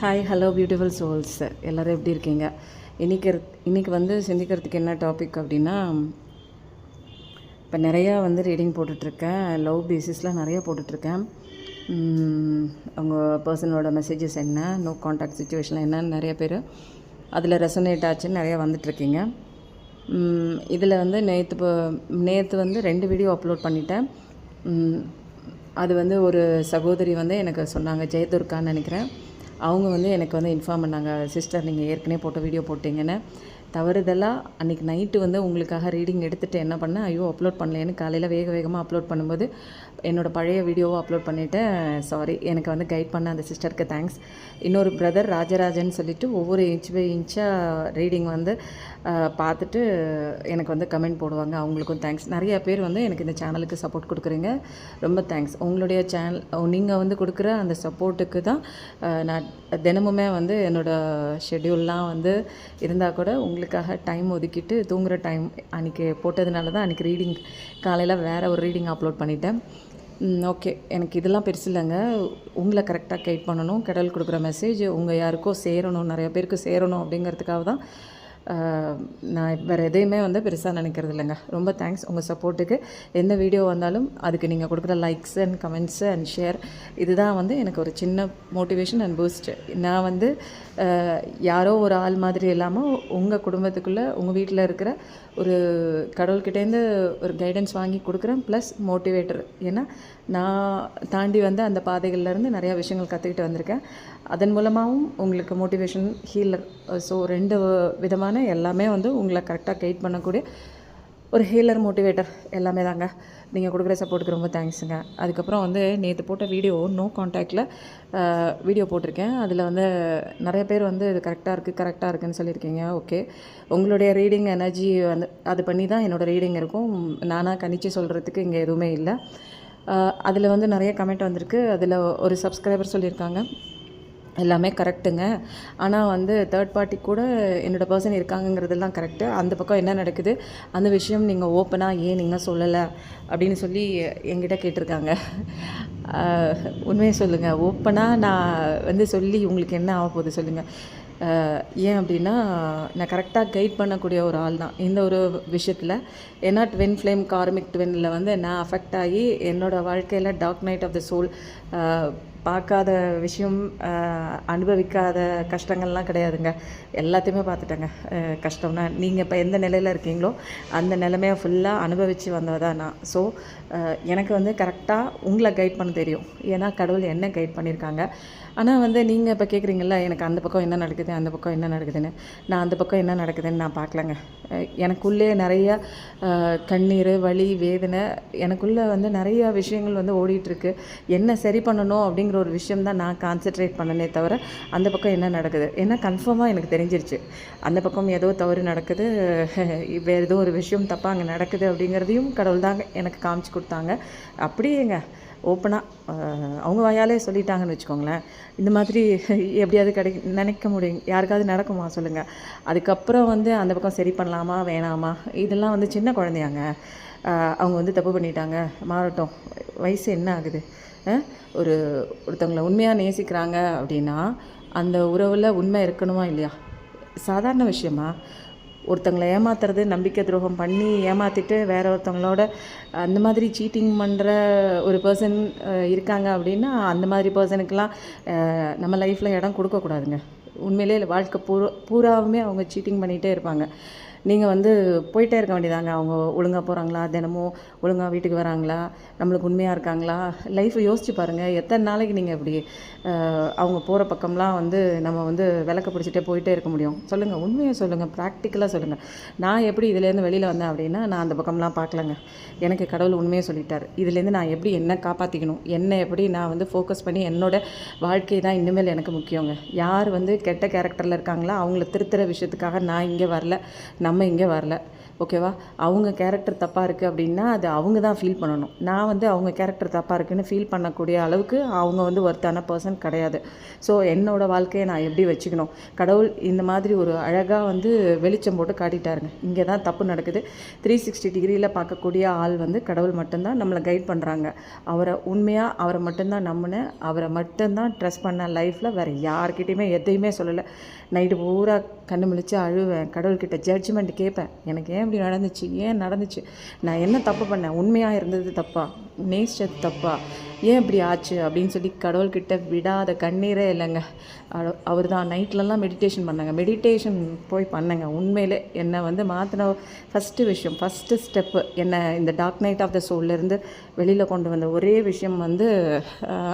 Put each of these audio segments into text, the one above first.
Hi hello beautiful souls எல்லோரும் எப்படி இருக்கீங்க? இன்றைக்கி இன்றைக்கி வந்து சிந்திக்கிறதுக்கு என்ன டாபிக் அப்படின்னா இப்போ நிறையா வந்து ரீடிங் போட்டுட்ருக்கேன். லவ் பேசிஸில் நிறையா போட்டுட்ருக்கேன். அவங்க பர்சனோட மெசேஜஸ் என்ன நோ காண்டாக்ட் சுச்சுவேஷன் என்னன்னு நிறைய பேர் அதில் ரெசனேட் ஆச்சுன்னு நிறையா வந்துட்ருக்கீங்க. இதில் வந்து நேற்று இப்போ நேற்று வந்து ரெண்டு வீடியோ அப்லோட் பண்ணிட்டேன். அது வந்து ஒரு சகோதரி வந்து எனக்கு சொன்னாங்க ஜெயதுர்கான்னு நினைக்கிறேன். அவங்க வந்து எனக்கு வந்து இன்ஃபார்ம் பண்ணாங்க சிஸ்டர் நீங்கள் ஏற்கனவே போட்ட வீடியோ போட்டிங்கன்னு. தவறுதலாக அன்றைக்கி நைட்டு வந்து உங்களுக்காக ரீடிங் எடுத்துகிட்டு என்ன பண்ணேன் ஐயோ அப்லோட் பண்ணலேன்னு காலையில் வேக வேகமாக அப்லோட் பண்ணும்போது என்னோடய பழைய வீடியோவை அப்லோட் பண்ணிவிட்டேன் சாரி எனக்கு வந்து கைட் பண்ண அந்த சிஸ்டருக்கு தேங்க்ஸ் இன்னொரு பிரதர் ராஜராஜன் சொல்லிட்டு ஒவ்வொரு இன்ச் பை இன்ச்சாக ரீடிங் வந்து பார்த்துட்டு எனக்கு வந்து கமெண்ட் போடுவாங்க. அவங்களுக்கும் தேங்க்ஸ் நிறைய பேர் வந்து எனக்கு இந்த சேனலுக்கு சப்போர்ட் கொடுக்குறீங்க. ரொம்ப தேங்க்ஸ் உங்களுடைய சேனல் நீங்கள் வந்து கொடுக்குற அந்த சப்போர்ட்டுக்கு தான் நான் தினமுமே வந்து என்னோடய ஷெட்யூல்லாம் வந்து இருந்தால் கூட உங்கள் உங்களுக்காக டைம் ஒதுக்கிட்டு தூங்குகிற டைம் அன்றைக்கி போட்டதுனால தான் அன்றைக்கி ரீடிங் காலையில் வேறு ஒரு ரீடிங் அப்லோட் பண்ணிட்டேன். ஓகே எனக்கு இதெல்லாம் பெருசு இல்லைங்க. உங்களை கரெக்டாக கைட் பண்ணணும். கடவுள் கொடுக்குற மெசேஜ் உங்கள் யாருக்கோ சேரணும். நிறைய பேருக்கு சேரணும் அப்படிங்கிறதுக்காக தான் நான் வேறு எதையுமே வந்து பெருசாக நினைக்கிறது இல்லைங்க. ரொம்ப தேங்க்ஸ் உங்கள் சப்போர்ட்டுக்கு எந்த வீடியோ வந்தாலும் அதுக்கு நீங்கள் கொடுக்குற likes and comments and share இதுதான் வந்து எனக்கு ஒரு சின்ன மோட்டிவேஷன் அண்ட் பூஸ்ட் நான் வந்து யாரோ ஒரு ஆள் மாதிரி இல்லாமல் உங்கள் குடும்பத்துக்குள்ளே உங்கள் வீட்டில் இருக்கிற ஒரு கடவுள்கிட்டேருந்து ஒரு கைடன்ஸ் வாங்கி கொடுக்குறேன் ப்ளஸ் மோட்டிவேட்டர் ஏன்னா நான் தாண்டி வந்த அந்த பாதைகள்லேருந்து நிறையா விஷயங்கள் கற்றுக்கிட்டு வந்திருக்கேன். அதன் மூலமாகவும் உங்களுக்கு மோட்டிவேஷன் ஹீலர் ஸோ ரெண்டு விதமான எல்லாமே வந்து உங்களை கரெக்டாக கைட் பண்ணக்கூடிய ஒரு ஹீலர் மோட்டிவேட்டர் எல்லாமே தாங்க. நீங்கள் கொடுக்குற சப்போர்ட்டுக்கு ரொம்ப தேங்க்ஸுங்க அதுக்கப்புறம் வந்து நேற்று போட்ட வீடியோ நோ காண்டாக்டில் வீடியோ போட்டிருக்கேன். அதில் வந்து நிறைய பேர் வந்து இது கரெக்டாக இருக்குது கரெக்டாக இருக்குன்னு சொல்லியிருக்கீங்க. ஓகே உங்களுடைய ரீடிங் எனர்ஜி வந்து அது பண்ணி தான் என்னோடய ரீடிங் இருக்கும். நானாக கணிச்சு சொல்கிறதுக்கு இங்கே எதுவுமே இல்லை. அதில் வந்து நிறைய கமெண்ட் வந்திருக்கு. அதில் ஒரு சப்ஸ்கிரைபர் சொல்லியிருக்காங்க. எல்லாமே கரெக்டுங்க ஆனால் வந்து தேர்ட் பார்ட்டி கூட என்னோடய பர்சன் இருக்காங்கங்கிறதெல்லாம் கரெக்டு அந்த பக்கம் என்ன நடக்குது? அந்த விஷயம் நீங்கள் ஓப்பனாக ஏன் நீங்கள் சொல்லலை? அப்படின்னு சொல்லி என்கிட்ட கேட்டிருக்காங்க. உண்மையை சொல்லுங்கள் ஓப்பனாக நான் வந்து சொல்லி உங்களுக்கு என்ன ஆக போகுது சொல்லுங்கள் ஏன் அப்படின்னா நான் கரெக்டாக கைட் பண்ணக்கூடிய ஒரு ஆள் தான். இந்த ஒரு விஷயத்தில் ஏன்னா ட்வின் ஃப்ளேம் கார்மிக் ட்வினில் வந்து நான் அஃபெக்ட் ஆகி என்னோடய வாழ்க்கையில் dark night of the soul பார்க்காத விஷயம் அனுபவிக்காத கஷ்டங்கள்லாம் கிடையாதுங்க. எல்லாத்தையுமே பார்த்துட்டேங்க. கஷ்டம்னா நீங்கள் இப்போ எந்த நிலையில் இருக்கீங்களோ அந்த நிலைமையை ஃபுல்லாக அனுபவித்து வந்தது தான் நான். ஸோ எனக்கு வந்து கரெக்டாக உங்களை கைட் பண்ண தெரியும். ஏன்னா கடவுள் என்ன கைட் பண்ணியிருக்காங்க. ஆனால் வந்து நீங்கள் இப்போ கேட்குறீங்கள எனக்கு அந்த பக்கம் என்ன நடக்குது அந்த பக்கம் என்ன நடக்குதுன்னு. நான் அந்த பக்கம் என்ன நடக்குதுன்னு நான் பார்க்கலங்க. எனக்குள்ளே நிறைய கண்ணீர் வலி வேதனை எனக்குள்ளே வந்து நிறைய விஷயங்கள் வந்து ஓடிட்டுருக்கு என்ன சரி பண்ணணும் அப்படிங்கிற ஒரு விஷயம் தான் நான் கான்சென்ட்ரேட் பண்ணனே தவிர அந்த பக்கம் என்ன நடக்குது? ஏன்னா கன்ஃபார்மாக எனக்கு தெரிஞ்சிருச்சு. அந்த பக்கம் ஏதோ தவறு நடக்குது. வேறு ஏதோ ஒரு விஷயம் தப்பாக அங்கே நடக்குது அப்படிங்கிறதையும் கடவுள் தாங்க எனக்கு காமிச்சு கொடுத்தாங்க. அப்படியேங்க ஓப்பனாக அவங்க வாயாலே சொல்லிட்டாங்கன்னு வச்சுக்கோங்களேன். இந்த மாதிரி எப்படியாவது கிடை நினைக்க முடியும். யாருக்காவது நடக்குமா? சொல்லுங்கள் அதுக்கப்புறம் வந்து அந்த பக்கம் சரி பண்ணலாமா? வேணாமா? இதெல்லாம் வந்து சின்ன குழந்தையாங்க. அவங்க வந்து தப்பு பண்ணிட்டாங்க. மாறட்டும். வயசு என்ன ஆகுது? ஒரு ஒருத்தவங்களை உண்மையாக நேசிக்கிறாங்க அப்படின்னா அந்த உறவில் உண்மை இருக்கணுமா இல்லையா? சாதாரண விஷயமா? ஒருத்தங்களை ஏமாத்துறது நம்பிக்கை துரோகம் பண்ணி ஏமாற்றிட்டு வேற ஒருத்தவங்களோட அந்த மாதிரி சீட்டிங் பண்ணுற ஒரு பர்சன் இருக்காங்க அப்படின்னா அந்த மாதிரி பர்சனுக்கெலாம் நம்ம லைஃப்பில் இடம் கொடுக்கக்கூடாதுங்க. உண்மையிலே வாழ்க்கை பூரா பூராவுமே அவங்க சீட்டிங் பண்ணிகிட்டே இருப்பாங்க. நீங்கள் வந்து போயிட்டே இருக்க வேண்டியதாங்க. அவங்க ஒழுங்காக போகிறாங்களா தினமும் ஒழுங்காக வீட்டுக்கு வராங்களா? நம்மளுக்கு உண்மையாக இருக்காங்களா? லைஃப்பை யோசிச்சு பாருங்கள் எத்தனை நாளைக்கு நீங்கள் இப்படி அவங்க போகிற பக்கம்லாம் வந்து நம்ம வந்து விளக்க பிடிச்சிட்டே போயிட்டே இருக்க முடியும். சொல்லுங்கள் உண்மையை சொல்லுங்கள் ப்ராக்டிக்கலாக சொல்லுங்கள் நான் எப்படி இதுலேருந்து வெளியில் வந்தேன் அப்படின்னா நான் அந்த பக்கம்லாம் பார்க்கலங்க. எனக்கு கடவுள் உண்மையை சொல்லிட்டார். இதுலேருந்து நான் எப்படி என்ன காப்பாற்றிக்கணும் என்ன எப்படி நான் வந்து ஃபோக்கஸ் பண்ணி என்னோட வாழ்க்கை தான் இனிமேல் எனக்கு முக்கியங்க. யார் வந்து கெட்ட கேரக்டரில் இருக்காங்களோ அவங்கள திருத்துற விஷயத்துக்காக நான் இங்கே வரல நம்ம இங்கே வரல. ஓகேவா அவங்க கேரக்டர் தப்பாக இருக்குது அப்படின்னா அது அவங்க தான் ஃபீல் பண்ணணும். நான் வந்து அவங்க கேரக்டர் தப்பாக இருக்குன்னு ஃபீல் பண்ணக்கூடிய அளவுக்கு அவங்க வந்து ஒருத்தான பர்சன் கிடையாது. ஸோ என்னோடய வாழ்க்கையை நான் எப்படி வச்சுக்கணும்? கடவுள் இந்த மாதிரி ஒரு அழகாக வந்து வெளிச்சம் போட்டு காட்டிட்டாருங்க. இங்கே தான் தப்பு நடக்குது. த்ரீ சிக்ஸ்டி டிகிரியில் பார்க்கக்கூடிய ஆள் வந்து கடவுள் மட்டும்தான் நம்மளை கைட் பண்ணுறாங்க அவரை உண்மையாக அவரை மட்டும்தான் நம்பினேன். அவரை மட்டும்தான் ட்ரெஸ் பண்ண லைஃப்பில் வேறு யார்கிட்டையுமே எதையுமே சொல்லலை. நைட்டு பூரா கண்ணு முழிச்சு அழுவேன். கடவுள்கிட்ட ஜட்ஜ்மெண்ட் கேட்பேன். எனக்கு ஏன் இப்படி நடந்துச்சு? ஏன் நடந்துச்சு? நான் என்ன தப்பு பண்ணேன்? உண்மையாக இருந்தது தப்பா? நேசிச்சது தப்பா? ஏன் இப்படி ஆச்சு? அப்படின்னு சொல்லி கடவுள்கிட்ட விடாத கண்ணீரே இல்லைங்க. அவர் தான் நைட்லலாம் மெடிடேஷன் பண்ணாங்க. மெடிடேஷன் போய் பண்ணுங்க. உண்மையிலே என்னை வந்து மாற்றின ஃபஸ்ட்டு விஷயம் ஃபஸ்ட்டு ஸ்டெப்பு என்னை இந்த டார்க் நைட் ஆஃப் த சோல்லேருந்து வெளியில் கொண்டு வந்த ஒரே விஷயம் வந்து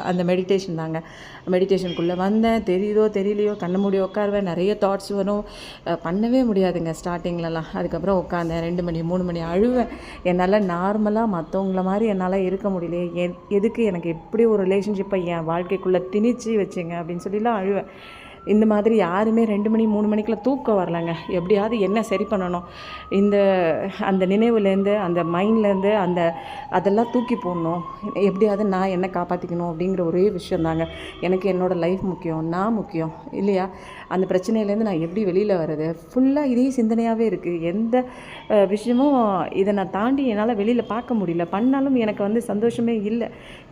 அந்த மெடிடேஷன் தாங்க. மெடிடேஷனுக்குள்ளே வந்தேன். தெரியுதோ தெரியலையோ கண்ணு மூடி உட்காருவேன் நிறைய தாட்ஸ் வரும். பண்ணவே முடியாதுங்க ஸ்டார்டிங்லலாம் அதுக்கப்புறம் உட்காந்தேன் ரெண்டு மணி மூணு மணி அழுவேன். என்னால் நார்மலாக மற்றவங்கள மாதிரி என்னால் இருக்க முடியலையே. எ- எதுக்கு எனக்கு எப்படி ஒரு ரிலேஷன்ஷிப்பை என் வாழ்க்கைக்குள்ளே திணிச்சு வச்சுங்க அப்படின்னு சொல்லிலாம் அழுவேன். இந்த மாதிரி யாருமே ரெண்டு மணி மூணு மணிக்கெலாம் தூக்கம் வரலங்க. எப்படியாவது என்ன சரி பண்ணணும். இந்த அந்த நினைவுலேருந்து அந்த மைண்ட்லேருந்து அந்த அதெல்லாம் தூக்கி போடணும். எப்படியாவது நான் என்ன காப்பாற்றிக்கணும் அப்படிங்கிற ஒரே விஷயம் தாங்க எனக்கு என்னோடய லைஃப் முக்கியம் நான் முக்கியம் இல்லையா? அந்த பிரச்சனையிலேருந்து நான் எப்படி வெளியில் வர்றது? ஃபுல்லாக இதே சிந்தனையாகவே இருக்குது எந்த விஷயமும் இதை நான் தாண்டி என்னால் வெளியில் பார்க்க முடியல. பண்ணாலும் எனக்கு வந்து சந்தோஷமே இல்லை.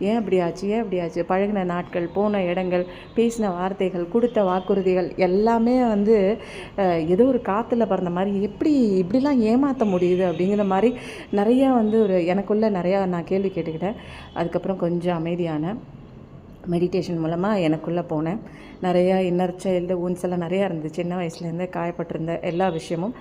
ஏன் அப்படி ஆச்சு? ஏன் அப்படி ஆச்சு? பழகின நாட்கள் போன இடங்கள் பேசின வார்த்தைகள் கொடுத்த வாக்குறுதிகள் எல்லாமே வந்து ஏதோ ஒரு காற்றுல பறந்த மாதிரி எப்படி இப்படிலாம் ஏமாற்ற முடியுது அப்படிங்கிற மாதிரி நிறையா வந்து ஒரு எனக்குள்ளே நிறையா நான் கேள்வி கேட்டுக்கிட்டேன். அதுக்கப்புறம் கொஞ்சம் அமைதியான மெடிடேஷன் மூலமாக எனக்குள்ளே போனேன். நிறையா இன்னர் சைல்டு ஊன்ஸ் எல்லாம் நிறையா இருந்துச்சு. சின்ன வயசுலேருந்து காயப்பட்டிருந்த எல்லா விஷயமும்.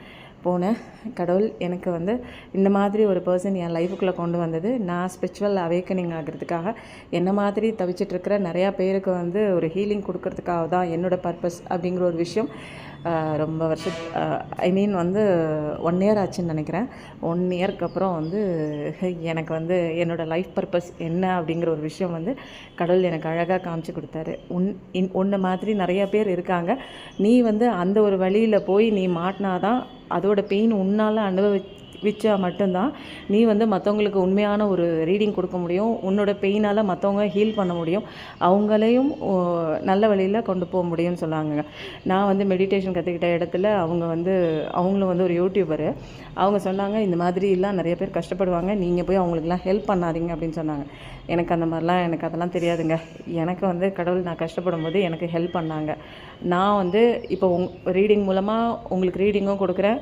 போனேன். கடவுள் எனக்கு வந்து இந்த மாதிரி ஒரு பர்சன் என் லைஃபுக்குள்ளே கொண்டு வந்தது. நான் ஸ்பிரிச்சுவல் அவேக்கனிங் ஆகிறதுக்காக என்ன மாதிரி தவிச்சிட்டு இருக்கிற நிறையா பேருக்கு வந்து ஒரு ஹீலிங் கொடுக்கறதுக்காக தான் என்னோட பர்பஸ் அப்படிங்கிற ஒரு விஷயம் ரொம்ப வருஷம் ஐ மீன் வந்து ஒன் இயர் ஆச்சுன்னு நினைக்கிறேன். ஒன் இயர்க்கு அப்புறம் வந்து எனக்கு வந்து என்னோடய லைஃப் பர்பஸ் என்ன அப்படிங்கிற ஒரு விஷயம் வந்து கடவுள் எனக்கு அழகாக காமிச்சு கொடுத்தாரு. உன் இன் உன்னை மாதிரி நிறைய பேர் இருக்காங்க. நீ வந்து அந்த ஒரு வழியில் போய் நீ மாட்டினாதான் அதோட பெயின் உன்னால் விற்றா மட்டும்தான் நீ வந்து மற்றவங்களுக்கு உண்மையான ஒரு ரீடிங் கொடுக்க முடியும். உன்னோட பெயினால் மற்றவங்க ஹீல் பண்ண முடியும். அவங்களையும் நல்ல வழியில் கொண்டு போக முடியும்னு சொன்னாங்க. நான் வந்து மெடிடேஷன் கற்றுக்கிட்ட இடத்துல அவங்க வந்து அவங்களும் வந்து ஒரு யூடியூபரு அவங்க சொன்னாங்க இந்த மாதிரிலாம் நிறைய பேர் கஷ்டப்படுவாங்க. நீங்கள் போய் அவங்களுக்குலாம் ஹெல்ப் பண்ணாதீங்க அப்படின்னு சொன்னாங்க. எனக்கு அந்த மாதிரிலாம் எனக்கு அதெல்லாம் தெரியாதுங்க. எனக்கு வந்து கடவுள் நான் கஷ்டப்படும் போது எனக்கு ஹெல்ப் பண்ணாங்க. நான் வந்து இப்போ உங் ரீடிங் மூலமாக உங்களுக்கு ரீடிங்கும் கொடுக்குறேன்.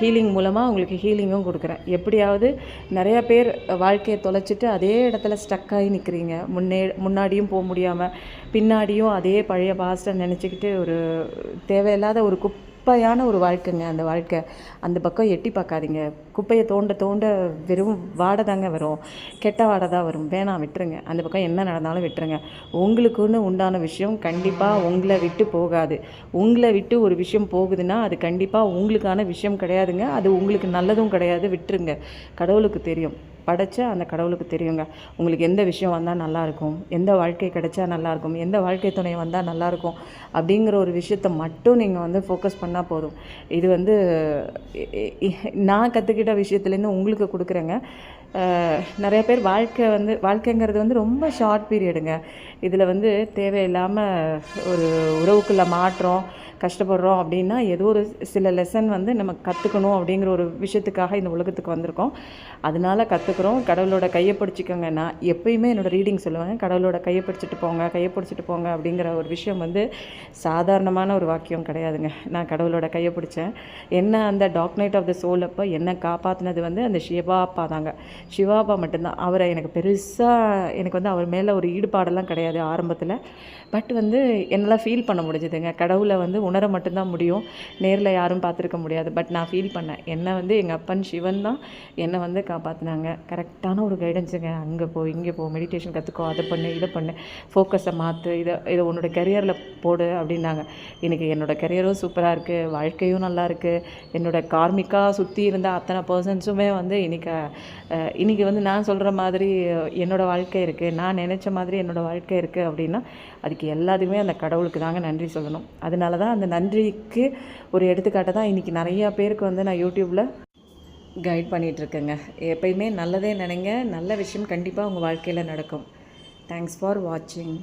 ஹீலிங் மூலமாக உங்களுக்கு ஹீலிங்கும் கொடுக்குறேன். எப்படியாவது நிறைய பேர் வாழ்க்கையை தொலைச்சிட்டு அதே இடத்துல ஸ்டக் ஆகி நிற்கிறீங்க முன்னே முன்னாடியும் போக முடியாமல் பின்னாடியும் அதே பழைய பாஸ்ட்டை நினச்சிக்கிட்டு ஒரு தேவையில்லாத ஒரு குப் குப்பையான ஒரு வாழ்க்கைங்க. அந்த வாழ்க்கை அந்த பக்கம் எட்டி பார்க்காதீங்க. குப்பையை தோண்ட தோண்ட வெறும் வாடை தாங்க வரும். கெட்ட வாடை தான் வரும். வேணாம் விட்டுருங்க. அந்த பக்கம் என்ன நடந்தாலும் விட்டுருங்க. உங்களுக்குன்னு உண்டான விஷயம் கண்டிப்பாக உங்களை விட்டு போகாது. உங்களை விட்டு ஒரு விஷயம் போகுதுன்னா அது கண்டிப்பாக உங்களுக்கான விஷயம் கிடையாதுங்க. அது உங்களுக்கு நல்லதும் கிடையாது. விட்டுருங்க. கடவுளுக்கு தெரியும். படைச்ச அந்த கடவுளுக்கு தெரியுங்க. உங்களுக்கு எந்த விஷயம் வந்தால் நல்லாயிருக்கும் எந்த வாழ்க்கை கிடைச்சா நல்லாயிருக்கும் எந்த வாழ்க்கை துணை வந்தால் நல்லாயிருக்கும் அப்படிங்கிற ஒரு விஷயத்த மட்டும் நீங்கள் வந்து ஃபோக்கஸ் பண்ணால் போதும். இது வந்து நான் கற்றுக்கிட்ட விஷயத்துலேருந்து உங்களுக்கு கொடுக்குறேங்க. நிறைய பேர் வாழ்க்கை வந்து வாழ்க்கைங்கிறது வந்து ரொம்ப ஷார்ட் பீரியடுங்க இதில் வந்து தேவையில்லாமல் ஒரு உறவுக்குள்ளே மாற்றம் கஷ்டப்படுறோம் அப்படின்னா ஏதோ ஒரு சில லெசன் வந்து நம்ம கற்றுக்கணும் அப்படிங்கிற ஒரு விஷயத்துக்காக இந்த உலகத்துக்கு வந்திருக்கோம். அதனால கற்றுக்குறோம் கடவுளோட கையை பிடிச்சிக்கோங்க. நான் எப்பயுமே என்னோடய ரீடிங் சொல்லுவேன். கடவுளோட கையை பிடிச்சிட்டு போங்க கையை பிடிச்சிட்டு போங்க அப்படிங்கிற ஒரு விஷயம் வந்து சாதாரணமான ஒரு வாக்கியம் கிடையாதுங்க. நான் கடவுளோட கையை பிடிச்சேன். என்ன அந்த dark night of the soul அப்போ என்னை காப்பாற்றினது வந்து அந்த சிவா அப்பா தாங்க. சிவா அப்பா மட்டும்தான். அவரை எனக்கு பெருசாக எனக்கு வந்து அவர் மேலே ஒரு ஈடுபாடெல்லாம் கிடையாது ஆரம்பத்தில். பட் வந்து என்னால் ஃபீல் பண்ண முடிஞ்சதுங்க. கடவுளை வந்து உணர மட்டும்தான் முடியும். நேரில் யாரும் பார்த்துருக்க முடியாது. பட் நான் ஃபீல் பண்ணேன். என்னை வந்து எங்கள் அப்பன் சிவன் தான் என்னை வந்து காப்பாற்றினாங்க கரெக்டான ஒரு கைடன்ஸுங்க அங்கே போ இங்கே போ மெடிடேஷன் கற்றுக்கோ அதை பண்ணு இதை பண்ணு. ஃபோக்கஸை மாற்று இதை இதை உன்னோட கரியரில் போடு அப்படின்னாங்க. எனக்கு என்னோட கரியரும் சூப்பராக இருக்குது வாழ்க்கையும் நல்லா இருக்குது என்னோடய கார்மிக்காக சுற்றி இருந்த அத்தனை பர்சன்ஸுமே வந்து இன்னைக்கு இன்றைக்கி வந்து நான் சொல்கிற மாதிரி என்னோடய வாழ்க்கை இருக்குது நான் நினச்ச மாதிரி என்னோட வாழ்க்கை இருக்குது அப்படின்னா அதுக்கு எல்லாத்துக்குமே அந்த கடவுளுக்கு தாங்க நன்றி சொல்லணும். அதனால தான் அந்த நன்றிக்கு ஒரு எடுத்துக்காட்டை தான். இன்றைக்கி நிறையா பேருக்கு வந்து நான் யூடியூப்பில் கைட் பண்ணிகிட்ருக்கேங்க எப்பயுமே நல்லதே நினைங்க. நல்ல விஷயம் கண்டிப்பாக உங்கள் வாழ்க்கையில் நடக்கும். தேங்க்ஸ் ஃபார் வாட்சிங்